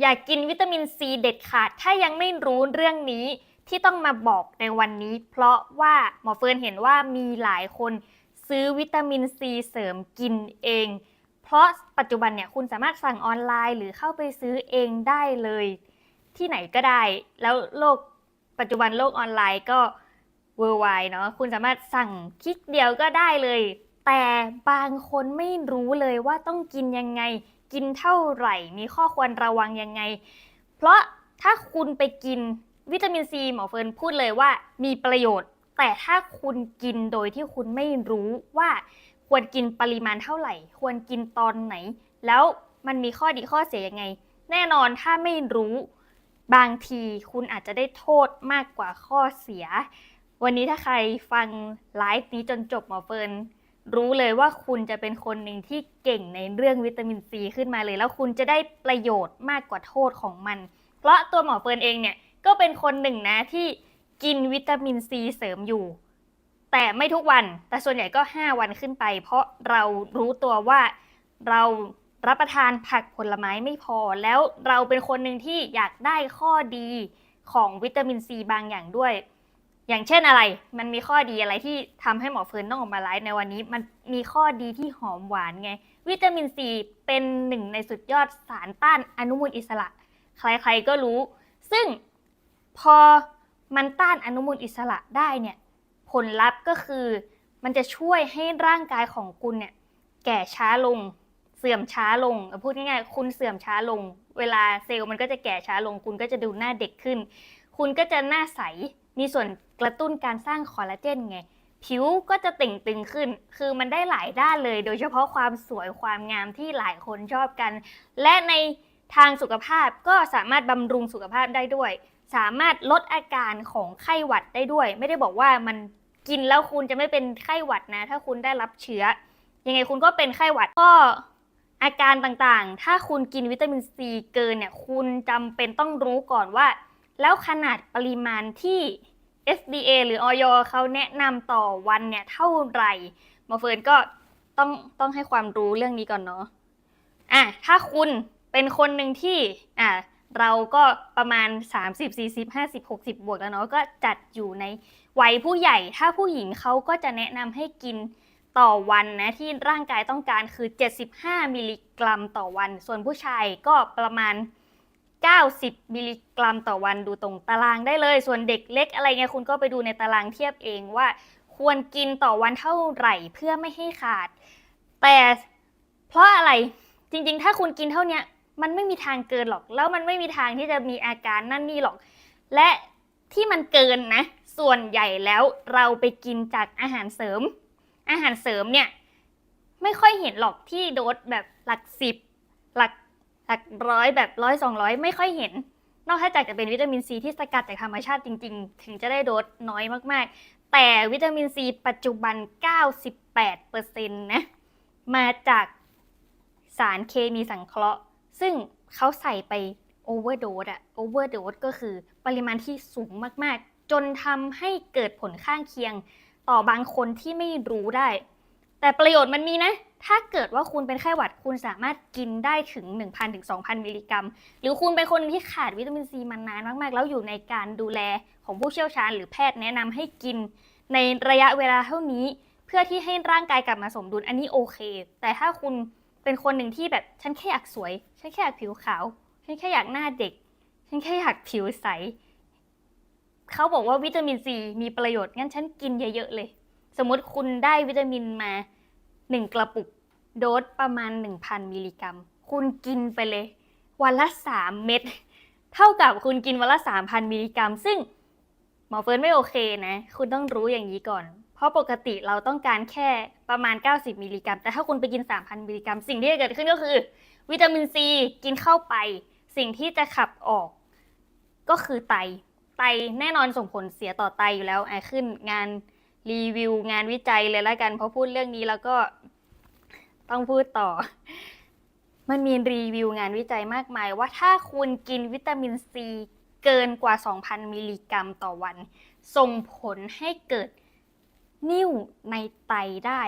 อย่ากกินวิตามินซีเด็ดขาด ถ้ายังไม่รู้เรื่องนี้ที่ต้องมาบอกในวันนี้ เพราะว่าหมอเฟิร์นเห็นว่ามีหลายคนซื้อวิตามินซีเสริมกินเอง เพราะปัจจุบันเนี่ยคุณสามารถสั่งออนไลน์หรือเข้าไปซื้อเองได้เลย ที่ไหนก็ได้ แล้วโลกปัจจุบันโลกออนไลน์ก็เวอร์ไวเนาะคุณสามารถสั่งคลิกเดียวก็ได้เลย แต่บางคนไม่รู้เลยว่าต้องกินยังไง กินเท่าไหร่ มีข้อควรระวังยังไง เพราะถ้าคุณไปกินวิตามินซีหมอเฟิร์นพูดเลยว่ามีประโยชน์ แต่ถ้าคุณกินโดยที่คุณไม่รู้ว่าควรกินปริมาณเท่าไหร่ ควรกินตอนไหน แล้วมันมีข้อดีข้อเสียยังไง แน่นอนถ้าไม่รู้บางทีคุณอาจจะได้โทษมากกว่าข้อเสีย วันนี้ถ้าใครฟังไลฟ์นี้จนจบหมอเฟิร์น รู้เลยว่าคุณจะเป็นคนหนึ่งที่เก่งในเรื่องวิตามินซีขึ้นมาเลย แล้วคุณจะได้ประโยชน์มากกว่าโทษของมัน เพราะตัวหมอเฟิร์นเองเนี่ยก็เป็นคนหนึ่งนะที่กินวิตามินซีเสริมอยู่ แต่ไม่ทุกวันแต่ส่วนใหญ่ก็ 5 วันขึ้นไป เพราะเรารู้ตัวว่าเรารับประทานผักผลไม้ไม่พอ แล้วเราเป็นคนหนึ่งที่อยากได้ข้อดีของวิตามินซีบางอย่างด้วย อย่างเช่นอะไร มันมีข้อดีอะไรที่ทำให้หมอเฟิร์นต้องออกมาไลฟ์ในวันนี้ มันมีข้อดีที่หอมหวานไง วิตามินซีเป็นหนึ่งในสุดยอดสารต้านอนุมูลอิสระ ใครๆก็รู้ ซึ่งพอมันต้านอนุมูลอิสระได้เนี่ย ผลลัพธ์ก็คือมันจะช่วยให้ร่างกายของคุณเนี่ยแก่ช้าลง เสื่อมช้าลง พูดง่ายๆ คุณเสื่อมช้าลง เวลาเซลล์มันก็จะแก่ช้าลง คุณก็จะดูหน้าเด็กขึ้น คุณก็จะหน้าใส มีส่วนกระตุ้นการสร้างคอลลาเจนไง ผิวก็จะเต่งตึงขึ้น คือมันได้หลายด้านเลย โดยเฉพาะความสวยความงามที่หลายคนชอบกัน และในทางสุขภาพก็สามารถบำรุงสุขภาพได้ด้วย สามารถลดอาการของไข้หวัดได้ด้วย ไม่ได้บอกว่ามันกินแล้วคุณจะไม่เป็นไข้หวัดนะ ถ้าคุณได้รับเชื้อ ยังไงคุณก็เป็นไข้หวัดก็อาการต่างๆ ถ้าคุณกินวิตามินซีเกินเนี่ย คุณจำเป็นต้องรู้ก่อนว่า แล้วขนาดปริมาณที่ FDA หรืออยเขาแนะนำต่อวันเนี่ยเท่าไหร่มอเฟิร์นก็ต้องต้องให้ความรู้เรื่องนี้ก่อนเนาะอะถ้าคุณเป็นคนหนึ่งที่อะเราก็ประมาณ 30 40 50 60 บวกแล้วเนาะก็จัดอยู่ในวัยผู้ใหญ่ ถ้าผู้หญิงเขาก็จะแนะนำให้กินต่อวันนะที่ร่างกายต้องการคือ 75 มิลลิกรัมต่อวัน ส่วนผู้ชายก็ประมาณ 90 มิลลิกรัมต่อวันดูตรงตารางได้เลย ส่วนเด็กเล็กอะไรเงี้ยคุณก็ไปดูในตารางเทียบเองว่า ควรกินต่อวันเท่าไหร่เพื่อไม่ให้ขาด แต่เพราะอะไรจริงๆ ถ้าคุณกินเท่านี้มันไม่มีทางเกินหรอก แล้วมันไม่มีทางที่จะมีอาการนั่นนี่หรอก และที่มันเกินนะ ส่วนใหญ่แล้วเราไปกินจากอาหารเสริม อาหารเสริมเนี่ยไม่ค่อยเห็นหรอกที่โดสแบบหลักสิบหลัก หลักร้อยแบบร้อยสองร้อยไม่ค่อยเห็น นอกจากจะเป็นวิตามินซีที่สกัดจากธรรมชาติจริง ๆ ถึงจะได้โดสน้อยมากๆ แต่วิตามินซีปัจจุบัน 98%นะมาจากสารเคมีสังเคราะห์ ซึ่งเขาใส่ไปโอเวอร์โดสอะโอเวอร์โดสก็คือปริมาณที่สูงมากๆ จนทำให้เกิดผลข้างเคียงต่อบางคนที่ไม่รู้ได้ แต่ประโยชน์มันมีนะ ถ้าเกิดว่าคุณเป็นไข้หวัดคุณสามารถกินได้ถึง 1,000ถึง2,000 มิลลิกรัม หรือคุณเป็นคนที่ขาดวิตามินซีมานานมาก ๆ แล้วอยู่ในการดูแลของผู้เชี่ยวชาญ หรือแพทย์แนะนำให้กิน ในระยะเวลาเท่านี้ เพื่อที่ให้ร่างกายกลับมาสมดุลอันนี้โอเค แต่ถ้าคุณเป็นคนหนึ่งที่แบบฉันแค่อยากสวย ฉันแค่อยากผิวขาว ฉันแค่อยากหน้าเด็ก ฉันแค่อยากผิวใสเขาบอกว่าวิตามินซีมีประโยชน์งั้นฉันกินเยอะๆเลย สมมติคุณได้วิตามินมา 1กระปุกโดสประมาณ 1,000 มิลลิกรัม คุณกินไปเลย วันละ 3 เม็ดเท่ากับคุณกินวันละ 3,000 มิลลิกรัม ซึ่งหมอเฟิร์นไม่โอเคนะ คุณต้องรู้อย่างนี้ก่อน เพราะปกติเราต้องการแค่ประมาณ 90 มิลลิกรัม แต่ถ้าคุณไปกิน 3,000 มิลลิกรัม สิ่งที่จะเกิดขึ้นก็คือ วิตามินซีกินเข้าไป สิ่งที่จะขับออก ก็คือไต ไตแน่นอนส่งผลเสียต่อไตอยู่แล้วไอขึ้นงาน รีวิวงานวิจัยเลยแล้วกันเพราะพูดเรื่องนี้แล้วก็ต้องพูดต่อ มันมีรีวิวงานวิจัยมากมาย ว่าถ้าคุณกินวิตามินซีเกินกว่า 2,000 มิลลิกรัมต่อวัน ส่งผลให้เกิดนิ่วในไตได้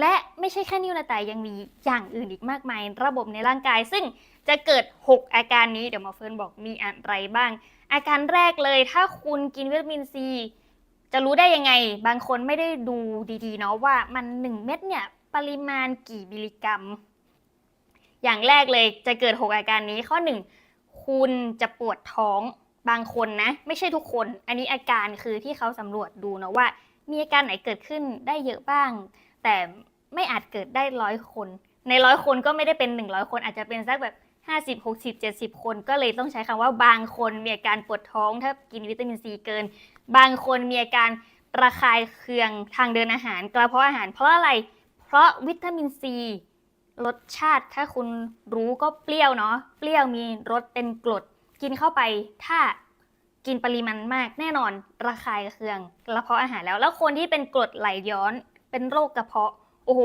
และไม่ใช่แค่นิ้วในะแต่ยังมีอย่างอื่นอีกมากมาย ระบบในร่างกาย ซึ่งจะเกิด 6 อาการนี้เดี๋ยวหมอเฟิร์นบอกมีอะไรบ้าง อาการแรกเลยถ้าคุณกินวิตามินซี จะรู้ได้ยังไง บางคนไม่ได้ดูดีๆเนาะว่ามัน1เม็ดเนี่ยปริมาณกี่มิลลิกรัม อย่างแรกเลยจะเกิด6อาการนี้ข้อ1คุณจะปวดท้องบางคนนะ ไม่ใช่ทุกคน อันนี้อาการคือที่เขาสำรวจดูเนาะว่า มีอาการไหนเกิดขึ้นได้เยอะบ้าง แต่ไม่อาจเกิดได้ร้อยคน ในร้อยคนก็ไม่ได้เป็น100คนอาจจะเป็นสักแบบ 50 60 70 คนก็เลยต้องใช้คำว่าบางคนมีอาการปวดท้อง ถ้ากินวิตามินซีเกิน บางคนมีอาการระคายเคืองทางเดินอาหาร กระเพาะอาหารเพราะอะไร เพราะวิตามินซีรสชาติถ้าคุณรู้ก็เปรี้ยวเนาะเปรี้ยวมีรสเป็นกรด กินเข้าไปถ้ากินปริมาณมากแน่นอนระคายเคืองกระเพาะอาหารแล้ว แล้วคนที่เป็นกรดไหลย้อน เป็นโรคกระเพาะ โอ้โห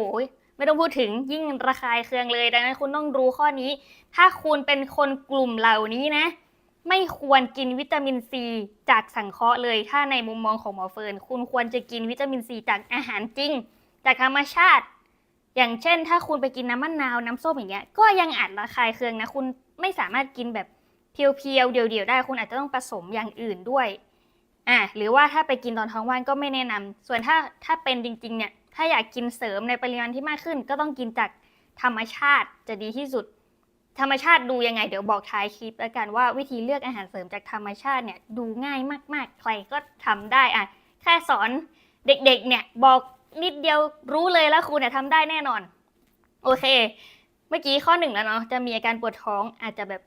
ไม่ต้องพูดถึงยิ่งระคายเคืองเลย ดังนั้นคุณต้องรู้ข้อนี้ ถ้าคุณเป็นคนกลุ่มเหล่านี้นะ ไม่ควรกินวิตามินซีจากสังเคราะห์เลย ถ้าในมุมมองของหมอเฟิร์นคุณควรจะกินวิตามินซีจากอาหารจริง จากธรรมชาติ อย่างเช่น ถ้าคุณไปกินน้ำมะนาวน้ำส้มอย่างเงี้ย ก็ยังอาจระคายเคืองนะ คุณไม่สามารถกินแบบเพียวๆเดี่ยวๆได้ คุณอาจจะต้องผสมอย่างอื่นด้วยอะหรือว่าถ้าไปกินตอนท้องว่างก็ไม่แนะนำส่วนถ้าถ้าเป็นจริงๆเนี่ย ถ้าอยากกินเสริมในปริมาณที่มากขึ้น ก็ต้องกินจากธรรมชาติจะดีที่สุด ธรรมชาติดูยังไง เดี๋ยวบอกท้ายคลิปแล้วกันว่าวิธีเลือกอาหารเสริมจากธรรมชาติเนี่ยดูง่ายมาก ๆ ใครก็ทำได้อะแค่สอนเด็กๆ เนี่ยบอกนิดเดียวรู้เลยแล้วคุณเนี่ยทำได้แน่นอน โอเค เมื่อกี้ข้อหนึ่งแล้วเนาะจะมีอาการปวดท้องอาจจะแบบ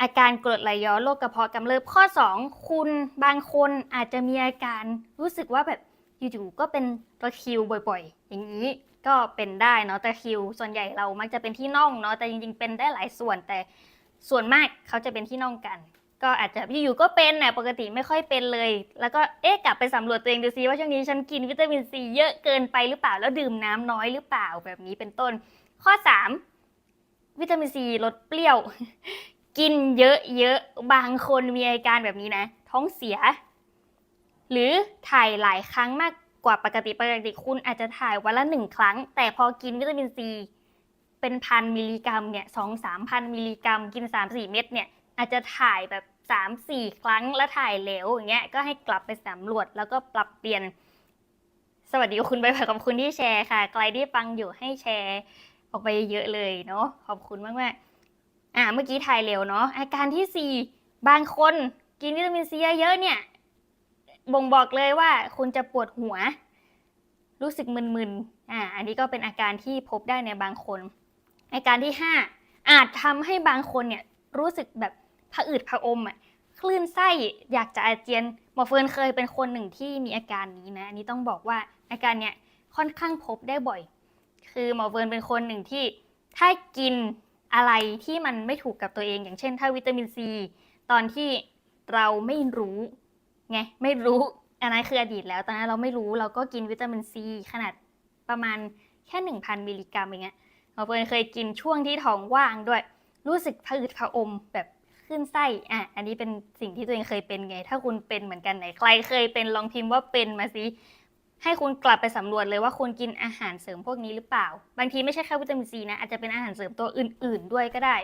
อาการกรดไหลย้อนโรคกระเพาะกำเริบข้อสองคุณบางคนอาจจะมีอาการรู้สึกว่าแบบ อยู่ๆก็เป็นตะคริวบ่อยๆ อย่างนี้ก็เป็นได้เนาะตะคริว ส่วนใหญ่เรามักจะเป็นที่น่องเนาะแต่จริงๆเป็นได้หลายส่วนแต่ส่วนมากเขาจะเป็นที่น่องกัน ก็อาจจะอยู่ๆก็เป็นนะปกติไม่ค่อยเป็นเลย แล้วก็เอ๊ะกลับไปสำรวจตัวเองดูซิว่าช่วงนี้ฉันกินวิตามินซีเยอะเกินไปหรือเปล่าแล้วดื่มน้ำน้อยหรือเปล่าแบบนี้เป็นต้น ข้อ 3 วิตามินซีลดเปรี้ยว กินเยอะๆบางคนมีอาการแบบนี้นะ ท้องเสีย หรือถ่ายหลายครั้งมากกว่าปกติปกติคุณอาจจะถ่ายวันละหนึ่งครั้ง แต่พอกินวิตามินซีเป็นพันมิลลิกรัมเนี่ยสองสามพันมิลลิกรัม กินสามสี่เม็ดเนี่ยอาจจะถ่ายแบบสามสี่ครั้งแล้วถ่ายเหลวอย่างเงี้ยก็ให้กลับไปสำรวจแล้วก็ปรับเปลี่ยน สวัสดีคุณใบผยกับคุณที่แชร์ค่ะ ใครที่ฟังอยู่ให้แชร์ออกไปเยอะเลยเนาะขอบคุณมากมากอ่าเมื่อกี้ถ่ายเร็วเนาะอาการที่สี่บางคนกินวิตามินซีเยอะเนี่ย บ่งบอกเลยว่าคุณจะปวดหัว รู้สึกมึนๆอ่าอันนี้ก็เป็นอาการที่พบได้ในบางคน อาการที่ห้าอาจทำให้บางคนเนี่ยรู้สึกแบบผะอืดผะอมอะคลื่นไส้อยากจะอาเจียนหมอเฟิร์นเคยเป็นคนหนึ่งที่มีอาการนี้นะอันนี้ต้องบอกว่าอาการเนี่ยค่อนข้างพบได้บ่อย คือหมอเฟิร์นเป็นคนหนึ่งที่ถ้ากินอะไรที่มันไม่ถูกกับตัวเอง อย่างเช่น ถ้าวิตามินซีตอนที่เราไม่รู้ ไงไม่รู้อันนั้นคืออดีตแล้วตอนนั้นเราไม่รู้เราก็กินวิตามินซีขนาดประมาณแค่1,000มิลลิกรัมอย่างเงี้ยหมอเฟิร์นเคยกินช่วงที่ท้องว่างด้วย รู้สึกผะอืดผะอมแบบขึ้นไส้อะอันนี้เป็นสิ่งที่ตัวเองเคยเป็นไง ถ้าคุณเป็นเหมือนกันไหนใครเคยเป็นลองพิมพ์ว่าเป็นมาสิให้คุณกลับไปสำรวจเลยว่าคุณกินอาหารเสริมพวกนี้หรือเปล่า บางทีไม่ใช่แค่วิตามินซีนะอาจจะเป็นอาหารเสริมตัวอื่น ๆ ด้วยก็ได้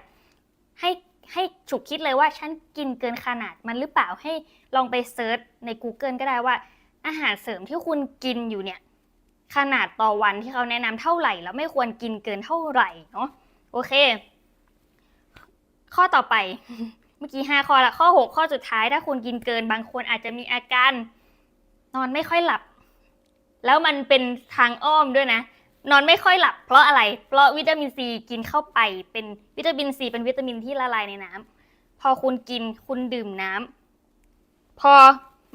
ให้ ให้ฉุกคิดเลยว่าฉันกินเกินขนาดมันหรือเปล่าให้ลองไปเซิร์ชใน Google ก็ได้ว่า อาหารเสริมที่คุณกินอยู่เนี่ยขนาดต่อวันที่เขาแนะนำเท่าไหร่ แล้วไม่ควรกินเกินเท่าไหร่เนาะโอเค ข้อต่อไป เมื่อกี้ห้าข้อละข้อหกข้อสุดท้าย ถ้าคุณกินเกินบางคนอาจจะมีอาการ นอนไม่ค่อยหลับ แล้วมันเป็นทางอ้อมด้วยนะ นอนไม่ค่อยหลับ เพราะอะไร เพราะวิตามินซีกินเข้าไป เป็นวิตามินซีเป็นวิตามินที่ละลายในน้ำพอคุณกินคุณดื่มน้ำพอ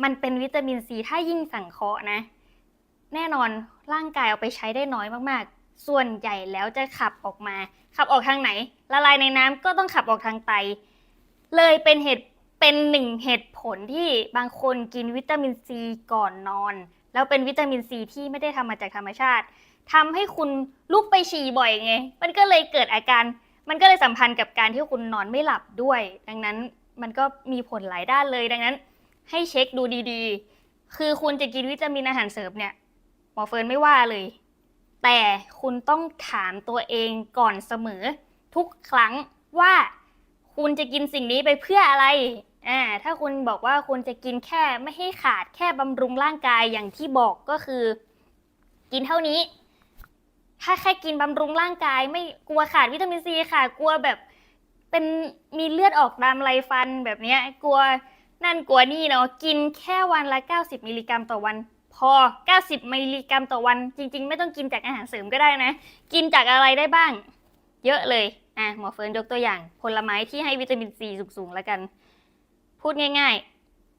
มันเป็นวิตามินซีถ้ายิ่งสังเคราะห์นะ แน่นอนร่างกายเอาไปใช้ได้น้อยมากๆ ส่วนใหญ่แล้วจะขับออกมา ขับออกทางไหน ละลายในน้ำก็ต้องขับออกทางไต เลยเป็นเหตุเป็นหนึ่งเหตุผลที่บางคนกินวิตามินซีก่อนนอน แล้วเป็นวิตามินซีที่ไม่ได้ทำมาจากธรรมชาติ ทำให้คุณลุกไปฉี่บ่อยไง มันก็เลยเกิดอาการ มันก็เลยสัมพันธ์กับการที่คุณนอนไม่หลับด้วย ดังนั้นมันก็มีผลหลายด้านเลย ดังนั้น ให้เช็คดูดีๆ คือคุณจะกินวิตามินอาหารเสริมเนี่ย หมอเฟิร์นไม่ว่าเลย แต่คุณต้องถามตัวเองก่อนเสมอ ทุกครั้งว่าคุณจะกินสิ่งนี้ไปเพื่ออะไรอ่าถ้าคุณบอกว่าคุณจะกินแค่ไม่ให้ขาดแค่บำรุงร่างกายอย่างที่บอกก็คือ กินเท่านี้ ถ้าแค่กินบำรุงร่างกาย ไม่กลัวขาดวิตามินซีค่ะ กลัวแบบเป็นมีเลือดออกตามไรฟันแบบเนี้ย กลัวนั่นกลัวนี่เนาะกินแค่วันละ 90 มิลลิกรัมต่อวัน พอ 90 มิลลิกรัมต่อวัน จริง ๆ ไม่ต้องกินจากอาหารเสริมก็ได้นะ กินจากอะไรได้บ้าง เยอะเลยอะหมอเฟิร์นยกตัวอย่าง ผลไม้ที่ให้วิตามินซีสูงๆแล้วกัน พูดง่าย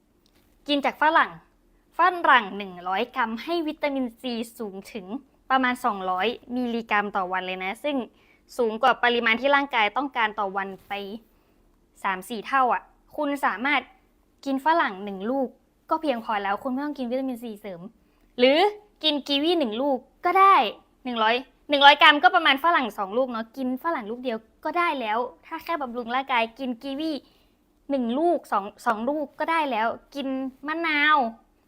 ๆ กินจากฝรั่งฝรั่ง 100 กรัมให้วิตามินซีสูงถึง ประมาณ 200 มิลลิกรัมต่อวันเลยนะ ซึ่งสูงกว่าปริมาณที่ร่างกายต้องการต่อวันไป 3-4 เท่าอะ คุณสามารถกินฝรั่ง1ลูก ก็เพียงพอแล้วคุณไม่ต้องกินวิตามินซีเสริม หรือกินกีวีหนึ่งลูกก็ได้ 100 100 กรัมก็ประมาณฝรั่ง 2 ลูกเนาะกินฝรั่งลูกเดียวก็ได้แล้ว ถ้าแค่บำรุงร่างกายกินกีวีหนึ่งลูกสองสองลูกก็ได้แล้ว กินมะนาว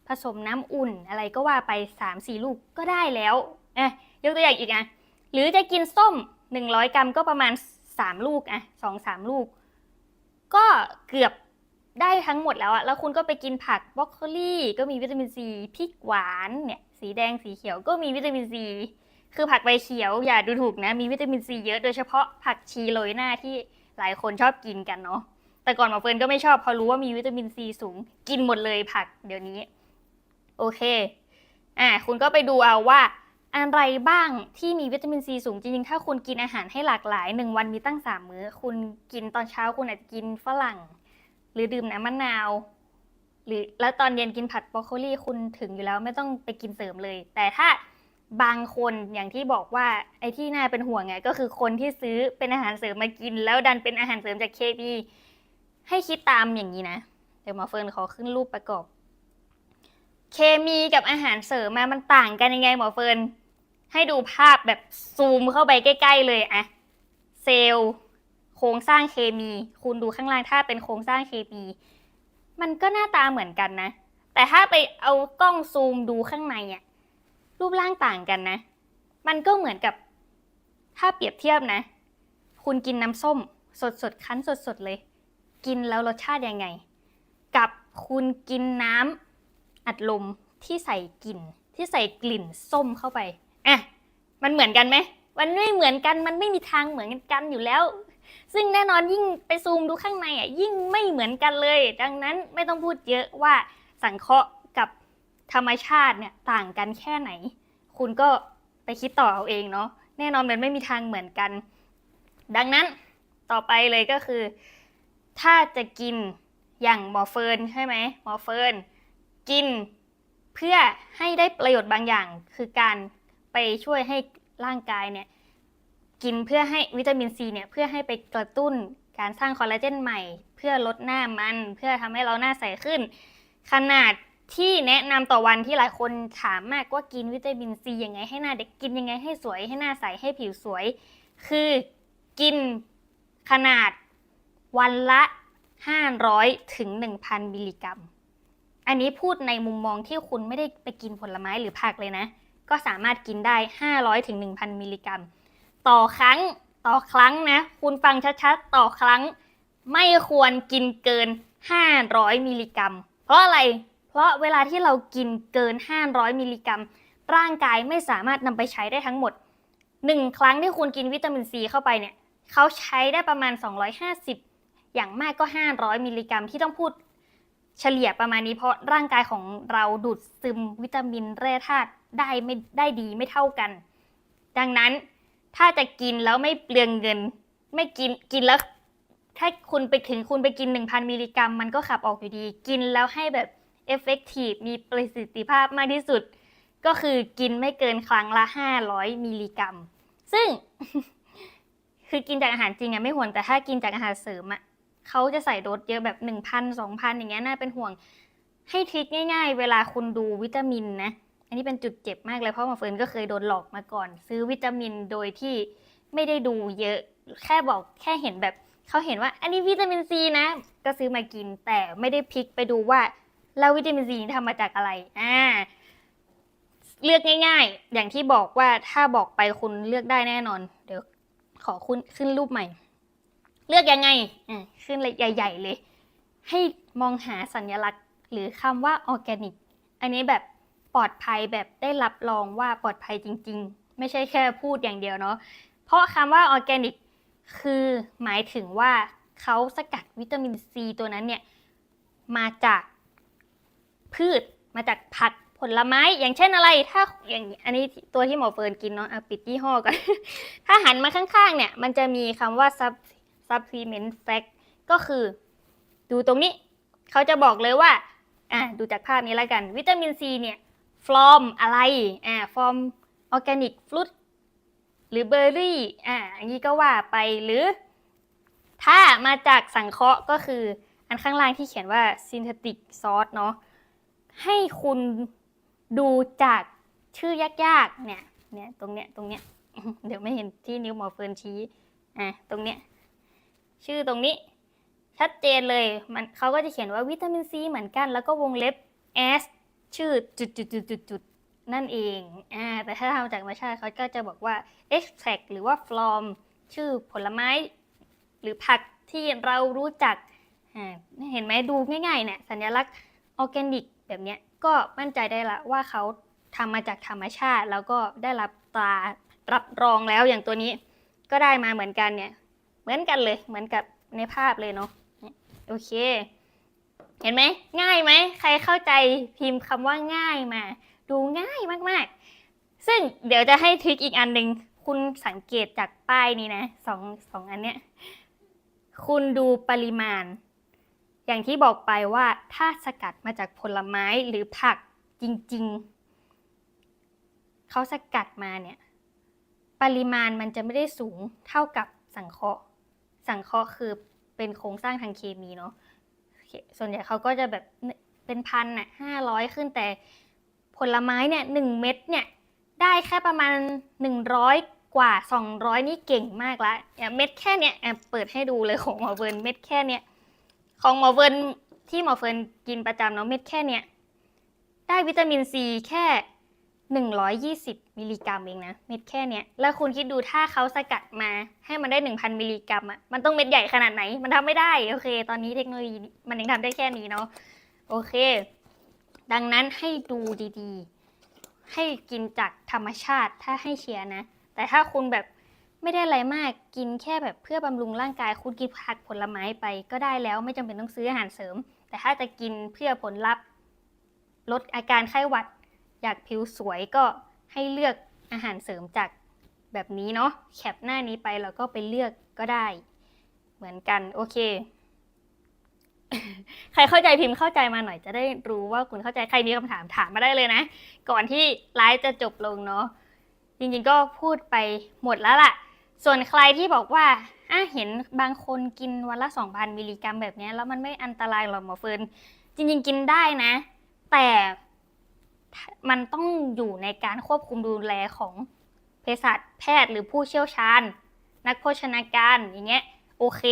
ผสมน้ำอุ่นอะไรก็ว่าไป 3-4 ลูกก็ได้แล้ว อะยกตัวอย่างอีกอะหรือจะกินส้ม 100 กรัมก็ประมาณ 3 ลูกอะ2-3ลูก ก็เกือบได้ทั้งหมดแล้วอะแล้วคุณก็ไปกินผักบรอกโคลีก็มีวิตามินซีพริกหวานเนี่ยสีแดงสีเขียวก็มีวิตามินซีคือผักใบเขียวอย่าดูถูกนะมีวิตามินซีเยอะโดยเฉพาะผักชีโรยหน้าที่หลายคนชอบกินกันเนาะแต่ก่อนหมอเฟิร์นก็ไม่ชอบเพราะรู้ว่ามีวิตามินซีสูงกินหมดเลยผักเดี๋ยวนี้ โอเคอ่าคุณก็ไปดูเอาว่า อะไรบ้างที่มีวิตามินซีสูงจริงๆ ถ้าคุณกินอาหารให้หลากหลายหนึ่งวันมีตั้งสามมื้อ คุณกินตอนเช้าคุณอาจจะกินฝรั่ง หรือดื่มน้ำมะนาว หรือแล้วตอนเย็นกินผัดบรอกโคลีคุณถึงอยู่แล้วไม่ต้องไปกินเสริมเลย แต่ถ้าบางคนอย่างที่บอกว่าไอ้ที่น่าเป็นห่วงไงก็คือคนที่ซื้อเป็นอาหารเสริมมากิน แล้วดันเป็นอาหารเสริมจากเคมีให้คิดตามอย่างนี้นะเดี๋ยวมาเฟิร์นขอขึ้นรูปประกอบ เคมีกับอาหารเสริมมามันต่างกันยังไงหมอเฟิร์นให้ดูภาพแบบซูมเข้าไปใกล้ ๆ เลยอะเซลล์โครงสร้างเคมี คุณดูข้างล่างถ้าเป็นโครงสร้างเคมีมันก็หน้าตาเหมือนกันนะ แต่ถ้าไปเอากล้องซูมดูข้างในอะรูปร่างต่างกันนะ มันก็เหมือนกับ ถ้าเปรียบเทียบนะ คุณกินน้ำส้ม สดๆคั้นสดๆเลย กินแล้วรสชาติยังไง กับคุณกินน้ำ อัดลมที่ใส่กลิ่น ที่ใส่กลิ่นส้มเข้าไปอะมันเหมือนกันไหมมันไม่เหมือนกันมันไม่มีทางเหมือนกันอยู่แล้ว ซึ่งแน่นอนยิ่งไปซูมดูข้างในอะยิ่งไม่เหมือนกันเลย ดังนั้นไม่ต้องพูดเยอะว่าสังเคราะห์กับธรรมชาติเนี่ยต่างกันแค่ไหน คุณก็ไปคิดต่อเอาเองเนาะแน่นอนมันไม่มีทางเหมือนกัน ดังนั้นต่อไปเลยก็คือ ถ้าจะกินอย่างหมอเฟิร์นใช่ไหมหมอเฟิร์น กิน เพื่อให้ได้ประโยชน์บางอย่าง คือการไปช่วยให้ร่างกายเนี่ยกินเพื่อให้วิตามินซีเนี่ยเพื่อให้ไปกระตุ้นการสร้างคอลลาเจนใหม่ เพื่อลดหน้ามัน เพื่อทำให้เราหน้าใสขึ้น ขนาดที่แนะนำต่อวันที่หลายคนถามมากว่ากินวิตามินซียังไงให้หน้าเด็กกินยังไงให้สวยให้หน้าใสให้ผิวสวย คือกินขนาดวันละ 500ถึง1,000 มิลลิกรัม อันนี้พูดในมุมมองที่คุณไม่ได้ไปกินผลไม้หรือผักเลยนะ ก็สามารถกินได้ 500ถึง1,000 มิลลิกรัม ต่อครั้งต่อครั้งนะ คุณฟังชัดๆ ต่อครั้ง ไม่ควรกินเกิน 500 มิลลิกรัม เพราะอะไร เพราะเวลาที่เรากินเกิน 500 มิลลิกรัม ร่างกายไม่สามารถนำไปใช้ได้ทั้งหมด 1 ครั้งที่คุณกินวิตามินซีเข้าไปเนี่ยเขาใช้ได้ประมาณ 250 อย่างมากก็ 500 มิลลิกรัมที่ต้องพูด เฉลี่ยประมาณนี้เพราะร่างกายของเราดูดซึมวิตามินแร่ธาตุได้ไม่ได้ดีไม่เท่ากัน ดังนั้นถ้าจะกินแล้วไม่เปลืองเงิน ไม่กินกินแล้วถ้าคุณไปถึงคุณไปกิน 1,000 มิลลิกรัม มันก็ขับออกอยู่ดี กินแล้วให้แบบเอฟเฟกตีฟมีประสิทธิภาพมากที่สุด ก็คือกินไม่เกินครั้งละ 500 มิลลิกรัม ซึ่ง คือกินจากอาหารจริงอะไม่ห่วงแต่ถ้ากินจากอาหารเสริมอะ เขาจะใส่โดสเยอะแบบ 1,000 2,000 อย่างเงี้ยน่าเป็นห่วงให้ทริคง่ายๆ เวลาคุณดูวิตามินนะ อันนี้เป็นจุดเจ็บมากเลย เพราะมอเฟิร์นก็เคยโดนหลอกมาก่อน ซื้อวิตามินโดยที่ไม่ได้ดูเยอะ แค่บอกแค่เห็นแบบเขาเห็นว่า อันนี้วิตามินซีนะ ก็ซื้อมากินแต่ไม่ได้พลิกไปดูว่าแล้ววิตามินซีทำมาจากอะไรอ่าเลือกง่าย ๆ อย่างที่บอกว่าถ้าบอกไปคุณเลือกได้แน่นอน เดี๋ยวขอคุณขึ้นรูปใหม่ เลือกยังไงอขึ้นใหญ่ๆเลย ให้มองหาสัญลักษณ์ หรือคำว่าออร์แกนิก อันนี้แบบปลอดภัยแบบได้รับรองว่าปลอดภัยจริง ๆ ไม่ใช่แค่พูดอย่างเดียวเนาะ เพราะคำว่าออร์แกนิกคือหมายถึงว่าเขาสกัดวิตามินซีตัวนั้นเนี่ยมาจากพืชมาจากผักผลไม้อย่างเช่นอะไรถ้าอย่างอันนี้ตัวที่หมอเฟิร์นกินเนาะอะปิดยี่ห้อก่อน ถ้าหันมาข้างๆเนี่ยมันจะมีคำว่า sub supplement fact ก็คือ ดูตรงนี้ เขาจะบอกเลยว่า อะดูจากภาพนี้แล้วกัน วิตามินซีเนี่ยฟลอมอะไรอ่าฟอร์มออร์แกนิกฟรุตหรือเบอร์รี่อ่าอันนี้ก็ว่าไปหรือ ถ้ามาจากสังเคราะห์ก็คือ อันข้างล่างที่เขียนว่า synthetic source เนาะให้คุณดูจากชื่อยากๆ เนี่ย เนี่ย ตรงเนี้ย ตรงเนี้ย เดี๋ยวไม่เห็นที่นิ้วหมอเฟิร์นชี้ อะ ตรงเนี้ย ชื่อตรงนี้ ชัดเจนเลยมันเขาก็จะเขียนว่าวิตามินซีเหมือนกัน แล้วก็วงเล็บ S ชื่อจุดจุดจุดจุดจุดนั่นเองอ่าแต่ถ้าทำจากธรรมชาติเขาก็จะบอกว่า extract หรือว่า from ชื่อผลไม้ หรือผักที่เรารู้จักอ่าเห็นไหมดูง่ายๆเนี่ยสัญลักษณ์ออร์แกนิกแบบเนี้ยก็มั่นใจได้ละว่าเขาทำมาจากธรรมชาติ แล้วก็ได้รับตรารับรองแล้วอย่างตัวนี้ ก็ได้มาเหมือนกันเนี่ย เหมือนกันเลย เหมือนกับในภาพเลยเนาะโอเค เห็นไหม ง่ายไหม ใครเข้าใจพิมพ์คำว่าง่ายมา ดูง่ายมากๆ ซึ่งเดี๋ยวจะให้ทริคอีกอันหนึ่งคุณสังเกตจากป้ายนี้นะสองสองอันเนี้ยคุณดูปริมาณ อย่างที่บอกไปว่าถ้าสกัดมาจากผลไม้หรือผักจริง ๆ เขาสกัดมาเนี่ย ปริมาณมันจะไม่ได้สูงเท่ากับสังเคราะห์ สังเคราะห์คือเป็นโครงสร้างทางเคมีเนาะส่วนใหญ่เขาก็จะแบบเป็นพันน่ะห้าร้อยขึ้นแต่ผลไม้เนี่ยหนึ่งเม็ดเนี่ยได้แค่ประมาณหนึ่งร้อยกว่าสองร้อยนี่เก่งมากละเนี่ยเม็ดแค่เนี้ยแอบเปิดให้ดูเลยของหมอเวิร์นเม็ดแค่เนี้ยของหมอเวิร์นที่หมอเฟิร์นกินประจำเนาะเม็ดแค่เนี้ยได้วิตามินซีแค่ 120 มิลลิกรัมเองนะ เม็ดแค่เนี้ย แล้วคุณคิดดูถ้าเขาสกัดมาให้มันได้ 1,000 มิลลิกรัมอะมันต้องเม็ดใหญ่ขนาดไหน มันทำไม่ได้ โอเค ตอนนี้เทคโนโลยีมันยังทำได้แค่นี้เนาะ โอเค ดังนั้นให้ดูดีๆ ให้กินจากธรรมชาติ ถ้าให้เชียร์นะ แต่ถ้าคุณแบบไม่ได้อะไรมาก กินแค่แบบเพื่อบำรุงร่างกาย คุณกินผักผลไม้ไปก็ได้แล้ว ไม่จำเป็นต้องซื้ออาหารเสริม แต่ถ้าจะกินเพื่อผลลัพธ์ ลดอาการไข้หวัด อยากผิวสวยก็ให้เลือกอาหารเสริมจากแบบนี้เนาะแคปหน้านี้ไปแล้วก็ไปเลือกก็ได้ เหมือนกันโอเค ใครเข้าใจพิมพ์เข้าใจมาหน่อยจะได้รู้ว่าคุณเข้าใจใครมีคำถามถามมาได้เลยนะ ก่อนที่ไลฟ์จะจบลงเนาะจริงๆก็พูดไปหมดแล้วล่ะ ส่วนใครที่บอกว่าอะเห็นบางคนกินวันละ 2,000 มิลลิกรัมแบบนี้แล้วมันไม่อันตรายหรอหมอเฟิร์นจริงๆกินได้นะ แต่ มันต้องอยู่ในการควบคุมดูแลของเภสัชแพทย์หรือผู้เชี่ยวชาญ นักโภชนาการอย่างเงี้ยโอเค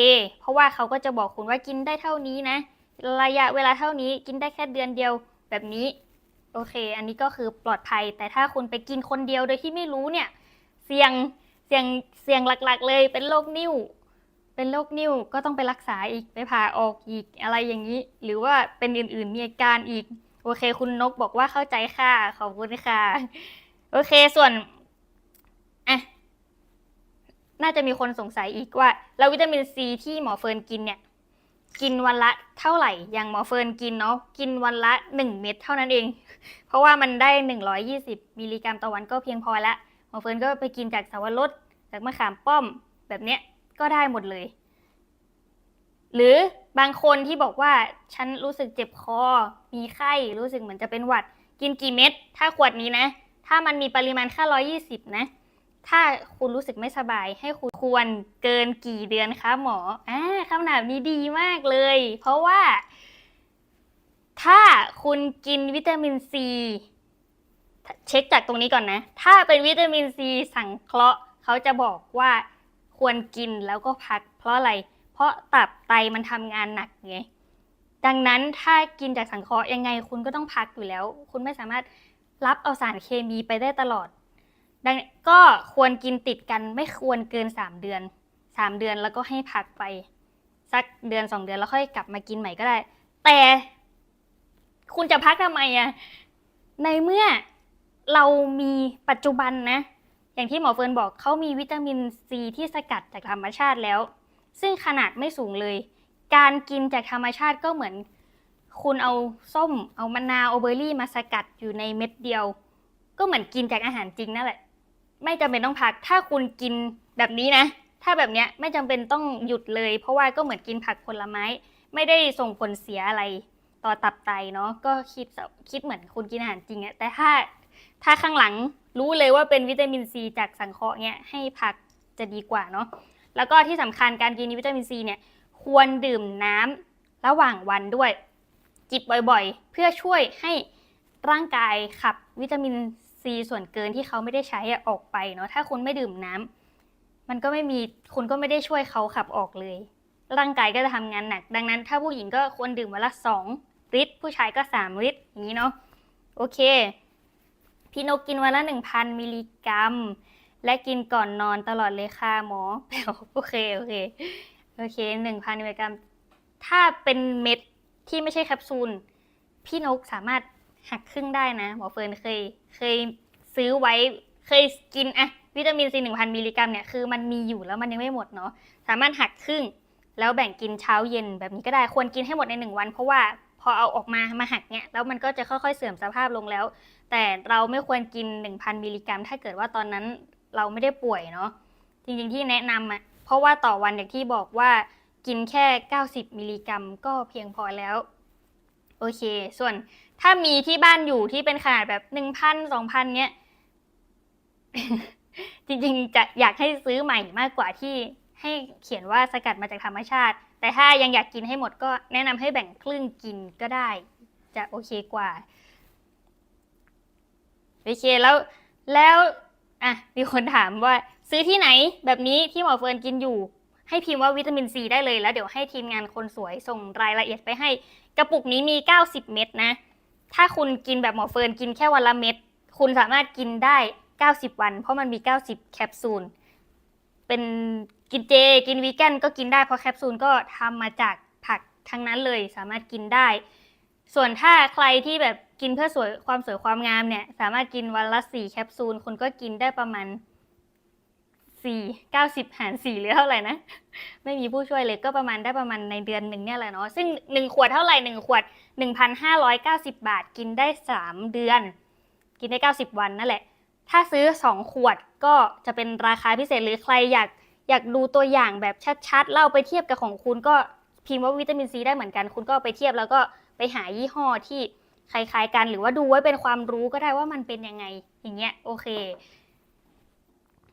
เพราะว่าเขาก็จะบอกคุณว่ากินได้เท่านี้นะ ระยะเวลาเท่านี้กินได้แค่เดือนเดียวแบบนี้โอเค อันนี้ก็คือปลอดภัย แต่ถ้าคุณไปกินคนเดียวโดยที่ไม่รู้เนี่ย เสี่ยง เสี่ยง เสี่ยงหลักๆ เลย เป็นโรคนิ่ว เป็นโรคนิ่ว ก็ต้องไปรักษาอีก ไปผ่าออกอีก อะไรอย่างนี้ หรือว่าเป็นอื่นๆ มีอาการอีก โอเค คุณนกบอกว่าเข้าใจค่ะ ขอบคุณค่ะ โอเคส่วนอะน่าจะมีคนสงสัยอีกว่า แล้ววิตามินซีที่หมอเฟิร์นกินเนี่ย กินวันละเท่าไหร่ อย่างหมอเฟิร์นกินเนาะกินวันละหนึ่งเม็ดเท่านั้นเอง เพราะว่ามันได้หนึ่งร้อยยี่สิบมิลลิกรัมต่อวันก็เพียงพอละหมอเฟิร์นก็ไปกินจากสาวรสจากมะขามป้อมแบบเนี้ยก็ได้หมดเลย หรือ บางคนที่บอกว่าฉันรู้สึกเจ็บคอ มีไข้ รู้สึกเหมือนจะเป็นหวัด กินกี่เม็ด ถ้าขวดนี้นะ ถ้ามันมีปริมาณแค่ร้อยี่สิบนะ ถ้าคุณรู้สึกไม่สบาย ให้คุณควรเกินกี่เดือนคะหมออ่าคำถามนี้ดีมากเลย เพราะว่า ถ้าคุณกินวิตามินซีเช็คจากตรงนี้ก่อนนะ ถ้าเป็นวิตามินซีสังเคราะห์ เขาจะบอกว่าควรกินแล้วก็พัก เพราะอะไร เพราะตับไตมันทำงานหนักไง ดังนั้นถ้ากินจากสังเคราะห์ยังไงคุณก็ต้องพักอยู่แล้ว คุณไม่สามารถรับเอาสารเคมีไปได้ตลอด ดังก็ควรกินติดกันไม่ควรเกิน 3 เดือน 3 เดือนแล้วก็ให้พักไป สักเดือน 2 เดือนแล้วค่อยกลับมากินใหม่ก็ได้ แต่คุณจะพักทำไมอะในเมื่อเรามีปัจจุบันนะ อย่างที่หมอเฟิร์นบอกเขามีวิตามินซีที่สกัดจากธรรมชาติแล้ว ซึ่งขนาดไม่สูงเลย การกินจากธรรมชาติก็เหมือน คุณเอาส้ม เอามะนาวเอาเบอร์รี่มาสกัดอยู่ในเม็ดเดียว ก็เหมือนกินจากอาหารจริงนั่นแหละ ไม่จำเป็นต้องพัก ถ้าคุณกินแบบนี้นะ ถ้าแบบเนี้ยไม่จำเป็นต้องหยุดเลย เพราะว่าก็เหมือนกินผักผลไม้ ไม่ได้ส่งผลเสียอะไร ต่อตับไตเนาะ ก็คิดคิดเหมือนคุณกินอาหารจริงอะแต่ถ้าถ้าข้างหลังรู้เลยว่าเป็นวิตามินซีจากสังเคราะห์เนี่ยให้พักจะดีกว่าเนาะ แล้วก็ที่สำคัญการกินวิตามินซีเนี่ยควรดื่มน้ำระหว่างวันด้วย จิบบ่อยๆ เพื่อช่วยให้ร่างกายขับวิตามินซีส่วนเกินที่เขาไม่ได้ใช้ออกไปเนาะถ้าคุณไม่ดื่มน้ำมันก็ไม่มีคุณก็ไม่ได้ช่วยเขาขับออกเลย ร่างกายก็จะทำงานหนัก ดังนั้น ถ้าผู้หญิงก็ควรดื่มวันละ2ลิตรผู้ชายก็3ลิตรอย่างนี้เนาะโอเคพี่นกกินวันละ 1,000 มิลลิกรัม และกินก่อนนอนตลอดเลยค่ะหมอแปลว่าโอเคโอเคโอเค1,000มิลลิกรัม ถ้าเป็นเม็ดที่ไม่ใช่แคปซูล พี่นกสามารถหักครึ่งได้นะหมอเฟิร์นเคยเคยซื้อไว้เคยกินอะวิตามินซีหนึ่งพันมิลลิกรัมเนี่ยคือมันมีอยู่แล้วมันยังไม่หมดเนาะสามารถหักครึ่ง แล้วแบ่งกินเช้าเย็นแบบนี้ก็ได้ควรกินให้หมดในหนึ่งวัน เพราะว่าพอเอาออกมามาหักเนี่ยแล้วมันก็จะค่อยๆเสื่อมสภาพลงแล้ว แต่เราไม่ควรกิน 1,000มิลลิกรัม ถ้าเกิดว่าตอนนั้น เราไม่ได้ป่วยเนาะจริงๆที่แนะนำอะเพราะว่าต่อวันอย่างที่บอกว่ากินแค่ 90 มิลลิกรัมก็เพียงพอแล้ว โอเค ส่วนถ้ามีที่บ้านอยู่ที่เป็นขนาดแบบ 1,000 2,000 เนี้ย จริงๆ จะอยากให้ซื้อใหม่มากกว่าที่ให้เขียนว่าสกัดมาจากธรรมชาติ แต่ถ้ายังอยากกินให้หมดก็แนะนำให้แบ่งครึ่งกินก็ได้ จะโอเคกว่า โอเคแล้วแล้ว อะมีคนถามว่าซื้อที่ไหนแบบนี้ที่หมอเฟิร์นกินอยู่ ให้พิมพ์ว่าวิตามินซีได้เลยแล้วเดี๋ยวให้ทีมงานคนสวยส่งรายละเอียดไปให้ กระปุกนี้มี 90 เม็ดนะ ถ้าคุณกินแบบหมอเฟิร์นกินแค่วันละเม็ดคุณสามารถกินได้ 90 วัน เพราะมันมี 90 แคปซูลเป็นกินเจ กินวีแกนก็กินได้เพราะแคปซูลก็ทำมาจากผักทั้งนั้นเลยสามารถกินได้ ส่วนถ้าใครที่แบบ กินเพื่อสวยความสวยความงามเนี่ย สามารถกินวันละสี่แคปซูลคุณก็กินได้ประมาณสี่เก้าสิบหารสี่หรือเท่าไหร่นะ ไม่มีผู้ช่วยเลยก็ประมาณได้ประมาณในเดือนหนึ่งเนี่ยแหละเนาะซึ่งหนึ่งขวดเท่าไหร่หนึ่งขวดหนึ่งพันห้าร้อยเก้าสิบบาทกินได้สามเดือน กินได้เก้าสิบวันนั่นแหละ ถ้าซื้อสองขวดก็จะเป็นราคาพิเศษหรือใครอยากอยากดูตัวอย่างแบบชัดๆเล่าไปเทียบกับของคุณก็พิมพ์ว่าวิตามินซีได้เหมือนกัน คุณก็ไปเทียบแล้วก็ไปหายี่ห้อที่ คล้ายๆ กันหรือว่าดูไว้เป็นความรู้ก็ได้ว่ามันเป็นยังไงอย่างเงี้ยโอเค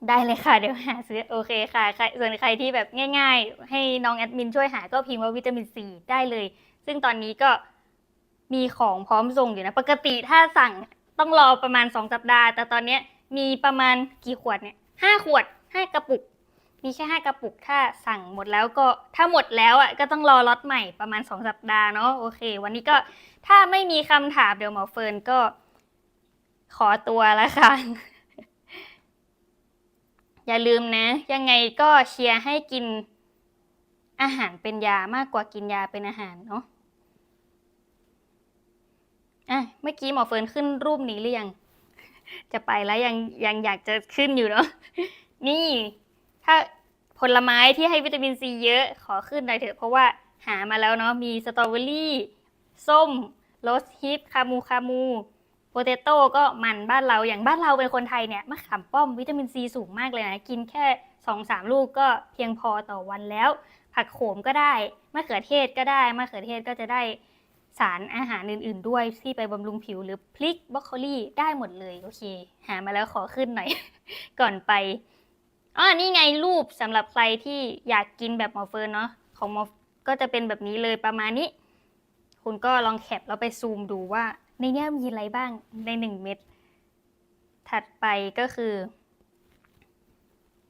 ได้เลยค่ะเดี๋ยวหาซื้อโอเคค่ะคส่วนใครที่แบบง่าย ๆ ให้น้องแอดมินช่วยหาก็พิมพ์ว่าวิตามินซีได้เลย ซึ่งตอนนี้ก็มีของพร้อมส่งอยู่นะ ปกติถ้าสั่งต้องรอประมาณ 2 สัปดาห์ แต่ตอนนี้มีประมาณกี่ขวดเนี่ยห้าขวดห้ากระปุก มีแค่ห้ากระปุกถ้าสั่งหมดแล้วก็ถ้าหมดแล้วอะก็ต้องรอล็อตใหม่ประมาณ2สัปดาห์เนาะโอเค วันนี้ก็ถ้าไม่มีคำถามเดี๋ยวหมอเฟิร์นก็ ขอตัวละค่ะ อย่าลืมนะ ยังไงก็เชียร์ให้กินอาหารเป็นยามากกว่ากินยาเป็นอาหารเนาะอะเมื่อกี้หมอเฟิร์นขึ้นรูปนี้หรือยัง จะไปแล้วยังยังอยากจะขึ้นอยู่เนาะนี่ ถ้าผลไม้ที่ให้วิตามินซีเยอะขอขึ้นหน่อยเถอะเพราะว่าหามาแล้วเนาะมีสตรอเบอรี่ส้มโรสฮิปคามูคามูโปเตโต้ก็มันบ้านเราอย่างบ้านเราเป็นคนไทยเนี่ยมะขามป้อมวิตามินซีสูงมากเลยนะ กินแค่สองสามลูกก็เพียงพอต่อวันแล้ว ผักโขมก็ได้มะเขือเทศก็ได้มะเขือเทศก็จะได้สารอาหารอื่น ๆ ด้วยที่ไปบำรุงผิวหรือพริกบรอกโคลีได้หมดเลยโอเค หามาแล้วขอขึ้นหน่อย ก่อนไป อ๋อนี่ไงรูปสำหรับใครที่อยากกินแบบหมอเฟิร์นเนาะของหมอก็จะเป็นแบบนี้เลยประมาณนี้ คุณก็ลองแคปแล้วไปซูมดูว่าในเนี้ยมีอะไรบ้างในหนึ่งเม็ดถัดไปก็คือ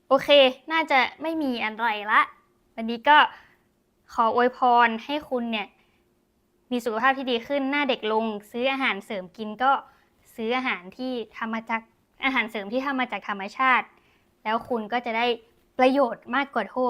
โอเค น่าจะไม่มีอะไรละ วันนี้ก็ขออวยพรให้คุณเนี่ย มีสุขภาพที่ดีขึ้นหน้าเด็กลง ซื้ออาหารเสริมกินก็ซื้ออาหารที่ทำมาจากอาหารเสริมที่ทำมาจากธรรมชาติ แล้วคุณก็จะได้ประโยชน์มากกว่าโทษ